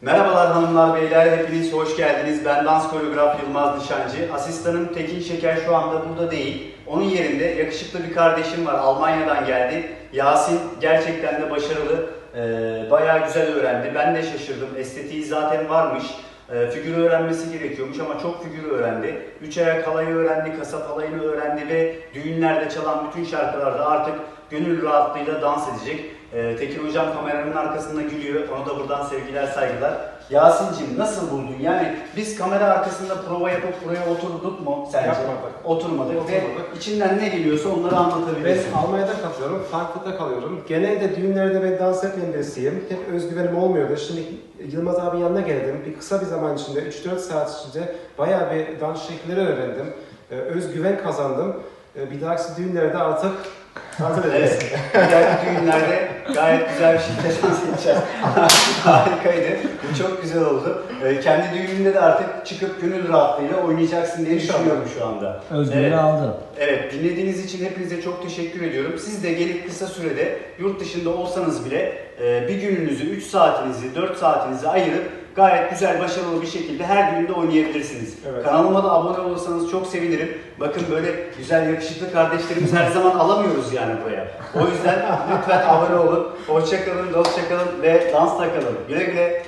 Merhabalar hanımlar beyler hepiniz hoş geldiniz. Ben dans koreograf Yılmaz Nişancı. Asistanım Tekin Şeker şu anda burada değil. Onun yerinde yakışıklı bir kardeşim var. Almanya'dan geldi. Yasin gerçekten de başarılı. Ee, bayağı güzel öğrendi. Ben de şaşırdım. Estetiği zaten varmış. Ee, figürü öğrenmesi gerekiyormuş ama çok figürü öğrendi. Üç ayak halayı öğrendi, kasap halayını öğrendi ve düğünlerde çalan bütün şarkılarda artık gönül rahatlığıyla dans edecek. Ee, Tekin Hocam kameranın arkasında gülüyor. Ona da buradan sevgiler, saygılar. Yasin'cim nasıl buldun? Yani biz kamera arkasında prova yapıp buraya oturduk mu sence? Yapmadık. Oturmadık. Ve Oturmadık. içinden ne geliyorsa onları Ben anlatabilirsin. Almanya'da kalıyorum, Frankfurt'ta kalıyorum. Genelde düğünlerde ben dans etmeyen birisiyim. Hep özgüvenim olmuyordu. Şimdi Yılmaz abinin yanına geldim. Bir kısa bir zaman içinde, 3-4 saat içinde bayağı bir dans şekilleri öğrendim. Ee, özgüven kazandım. Ee, bir dahaki düğünlerde artık ederiz. Evet. Düğünlerde gayet güzel bir şekilde dans edeceğiz. Harikaydı. Bu çok güzel oldu. Ee, kendi düğününde de artık çıkıp gönül rahatlığıyla oynayacaksın diye düşünüyorum şu anda. Özgür'ü Evet. aldı. Evet, dinlediğiniz için hepinize çok teşekkür ediyorum. Siz de gelip kısa sürede yurt dışında olsanız bile e, bir gününüzü, 3 saatinizi, 4 saatinizi ayırıp gayet güzel, başarılı bir şekilde her düğünde oynayabilirsiniz. Evet. Kanalıma da abone olursanız çok sevinirim. Bakın böyle güzel, yakışıklı kardeşlerimizi her zaman alamıyoruz yani buraya. O yüzden lütfen abone olun. Hoşçakalın, dostçakalın ve dansla kalın. Güle güle.